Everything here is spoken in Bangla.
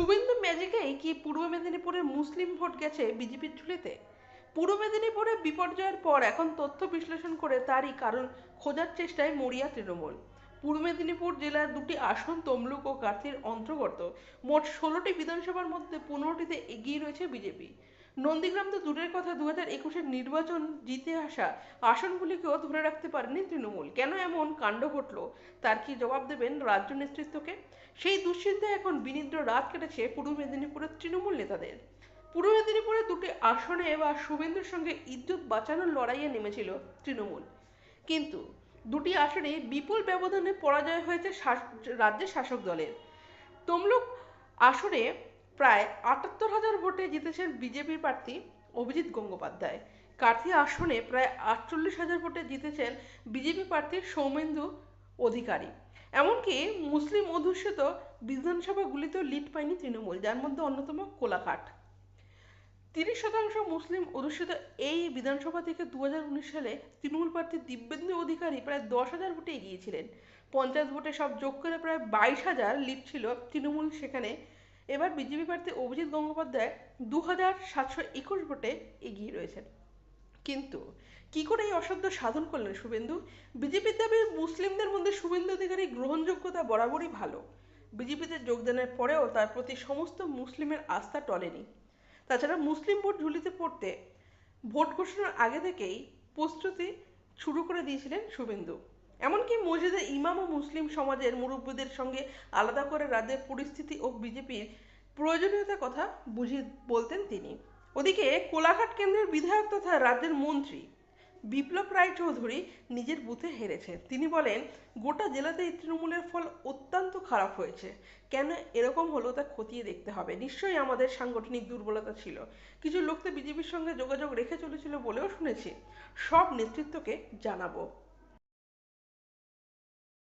শুভেন্দু ম্যাজিকেই কি পূর্ব মেদিনীপুরের মুসলিম ভোট গেছে বিজেপির ঝুলিতে? পূর্ব মেদিনীপুরে বিপর্যয়ের পর এখন তথ্য বিশ্লেষণ করে তারই কারণ খোঁজার চেষ্টায় মরিয়া তৃণমূল। পূর্ব মেদিনীপুর জেলার দুটি আসন তমলুক ও কার্তির অন্তর্গত। মোট ষোলোটি বিধানসভার মধ্যে পনেরোটিতে এগিয়ে রয়েছে বিজেপি। নন্দীগ্রাম তো দূরের কথা দু হাজার একুশের নির্বাচন জিতে আসা আসনগুলিকেও ধরে রাখতে পারেনি তৃণমূল। কেন এমন কাণ্ড ঘটলো? তার কি জবাব দেবেন রাজ্য নেতৃত্বকে? সেই দুশ্চিন্তায় এখন বিনিদ্র রাত কেটেছে পূর্ব মেদিনীপুরের তৃণমূল নেতাদের। পূর্ব মেদিনীপুরের দুটি আসনে বা শুভেন্দুর সঙ্গে ইজ্জত বাঁচানোর লড়াইয়ে নেমেছিল তৃণমূল। কিন্তু দুটি আসনে বিপুল ব্যবধানে পরাজয় হয়েছে রাজ্যের শাসক দলের। তমলুক আসনে প্রায় আটাত্তর হাজার ভোটে জিতেছেন বিজেপির প্রার্থী অভিজিৎ গঙ্গোপাধ্যায়। কার্থি আসনে প্রায় আটচল্লিশ হাজার ভোটে জিতেছেন বিজেপি প্রার্থী সৌমেন্দু অধিকারী। এমনকি মুসলিম অধ্যুষিত বিধানসভাগুলিতেও লিড পায়নি তৃণমূল, যার মধ্যে অন্যতম কোলাঘাট। তিরিশ শতাংশ মুসলিম অধ্যুষিত এই বিধানসভা থেকে দু হাজার উনিশ সালে তৃণমূল প্রার্থী দিব্যেন্দু অধিকারী প্রায় দশ হাজার ভোটে এগিয়েছিলেন। পঞ্চায়েত ভোটে সব যোগ করে প্রায় বাইশ হাজার লিড ছিল তৃণমূল সেখানে এবার বিজেপি প্রার্থী অভিজিৎ গঙ্গোপাধ্যায় দু হাজার সাতশো একুশ ভোটে এগিয়ে রয়েছেন। কিন্তু কি করে এই অসাধ্য সাধন করলেন শুভেন্দু? বিজেপির দাবি মুসলিমদের মধ্যে শুভেন্দু অধিকারী গ্রহণযোগ্যতা বরাবরই ভালো। বিজেপিতে যোগদানের পরেও তার প্রতি সমস্ত মুসলিমের আস্থা টলেনি। তাছাড়া মুসলিম ভোট ঝুলিতে পড়তে ভোট ঘোষণার আগে থেকেই প্রস্তুতি শুরু করে দিয়েছিলেন শুভেন্দু। এমনকি মসজিদে ইমাম ও মুসলিম সমাজের মুরব্বীদের সঙ্গে আলাদা করে রাজ্যের পরিস্থিতি ও বিজেপির প্রয়োজনীয়তার কথা বুঝিয়ে বলতেন তিনি। ওদিকে কোলাঘাট কেন্দ্রের বিধায়ক তথা রাজ্যের মন্ত্রী বিপ্লব রায় চৌধুরী নিজের বুথে হেরেছেন। তিনি বলেন, গোটা জেলাতেই তৃণমূলের ফল অত্যন্ত খারাপ হয়েছে। কেন এরকম হলো তা খতিয়ে দেখতে হবে। নিশ্চয়ই আমাদের সাংগঠনিক দুর্বলতা ছিল। কিছু লোক তো বিজেপির সঙ্গে যোগাযোগ রেখে চলেছিল বলেও শুনেছি। সব নেতৃত্বকে জানাব।